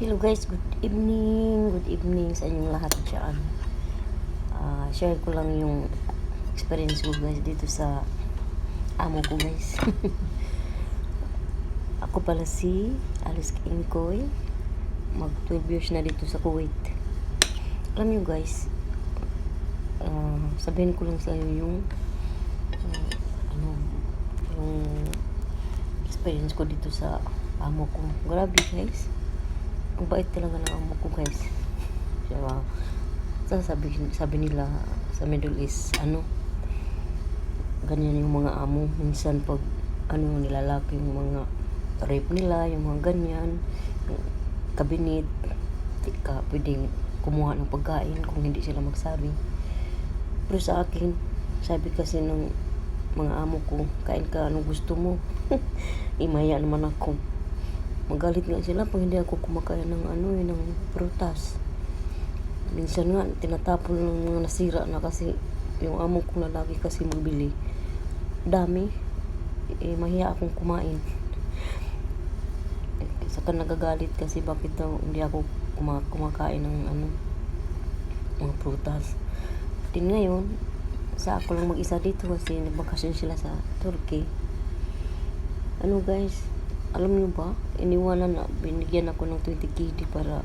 Hello guys, good evening, good evening sa inyong lahat dyan. Ah, share ko lang yung experience ko guys dito sa amo ko guys. Ako pala si Alice Inkoy. Mag 12 years na dito sa Kuwait. Alam nyo guys, ah, sabihin ko lang sa inyo yung ah, ano, yung experience ko dito sa amo ko. Grabe guys. Ang bait talaga ng amo ko guys. Diba? Sa sabi, sabi nila sa Middle East, ano, ganyan yung mga amo. Minsan pag, ano, nilalaki yung mga rape nila, yung mga ganyan, yung kabinet, di pwedeng kumuha ng pagkain kung hindi sila magsabi. Pero sa akin, sabi kasi ng mga amo ko, kain ka anong gusto mo. Imaya naman ako. Magalit nga sila pag hindi ako kumakain ng ano eh, ng prutas. Minsan nga, tinatapon ng mga nasira na kasi yung amo kong lalaki kasi magbili. Dami. Eh, mahiya akong kumain. Eh, Saka nagagalit kasi bakit daw hindi ako kuma kumakain ng ano mga prutas. Din ngayon, sa ako lang mag-isa dito kasi nagbakasyon sila sa Turkey. Ano guys, alam niyo ba, iniwanan na, binigyan ako ng 20 KD para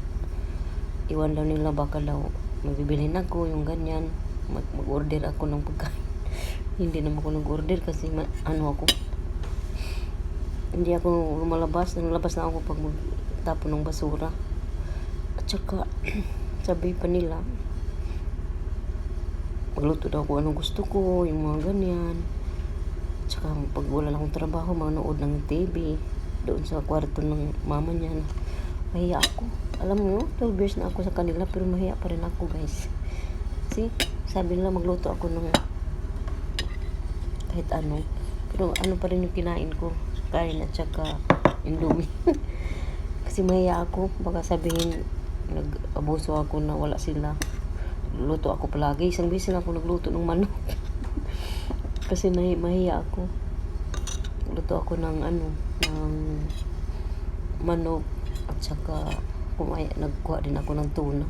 iwan daw nila baka daw mabibilhin ako, yung ganyan. Mag- mag-order ako ng pagkain. Hindi naman ako nag-order kasi ma- ano ako. Hindi ako lumalabas. Nalabas na ako pag magtapon ng basura. At saka, sabi pa nila, magluto daw ako anong gusto ko, yung mga ganyan. Tsaka pag wala lang akong trabaho, manood ng TV doon sa kwarto ng mama niya na mahiya ako. Alam mo, 12 years na ako sa kanila pero mahiya pa rin ako guys. See, sabi nila magluto ako ng kahit ano. Pero ano pa rin yung kinain ko. Kain at saka indomie. Kasi mahiya ako. Baka sabihin nag-abuso ako na wala sila. Luto ako palagi. Isang beses na ako nagluto ng manok. Kasi nahi, mahiya ako. Luto ako ng ano, ng manok at saka kumaya, nagkuha din ako ng tuna.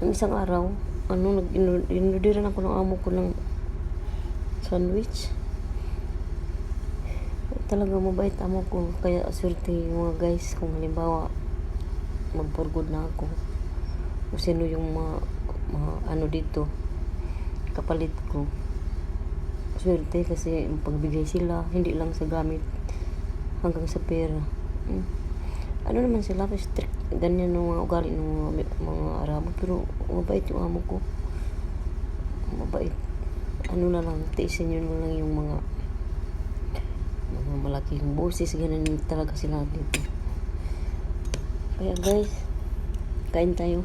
Ang isang araw, ano, nag inudiran ako ng amo ko ng sandwich. Talaga mabait amo ko. Kaya swerte yung mga guys kung halimbawa magpurgod na ako. Kung sino yung mga, mga ano dito kapalit ko swerte kasi pagbigay sila hindi lang sa gamit hanggang sa pera ano naman sila strict ganyan ng mga ugali ng mga, mga Arabo. Pero mabait yung amo ko. Mabait. Ano na lang tiisin yun lang yung mga mga malaking boses. Ganun talaga sila dito. Kaya guys kain tayo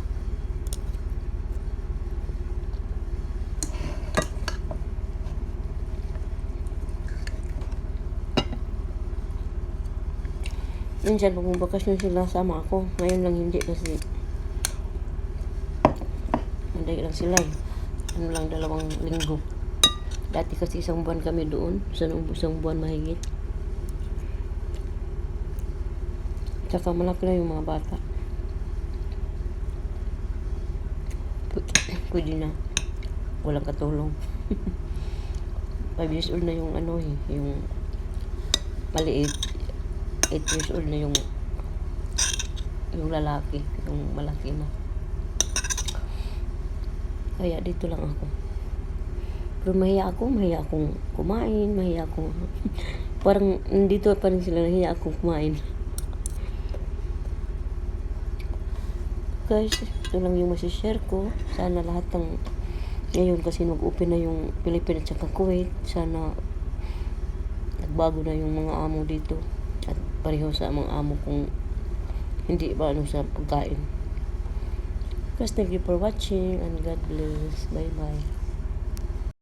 Minsan pag bakasyon sila sama ako. Ngayon lang hindi kasi Manday lang sila. eh. Ano lang dalawang linggo. Dati kasi isang buwan kami doon. Sa isang buwan mahigit. Tsaka malaki na yung mga bata. Pwede na. Walang katulong. 5 years old na yung ano eh. Yung maliit. 8 years old na yung yung lalaki, yung malaki na. Kaya dito lang ako. Pero mahiya ako, mahiya akong kumain, mahiya akong parang nandito pa rin sila, nahiya akong kumain. Guys, ito lang yung masishare ko. Sana lahat ng ngayon kasi nag-open na yung Pilipinas at Kuwait. Sana nagbago na yung mga amo dito pareho sa mga amo kung hindi ba ano sa pagkain. Guys, thank you for watching and God bless. Bye-bye.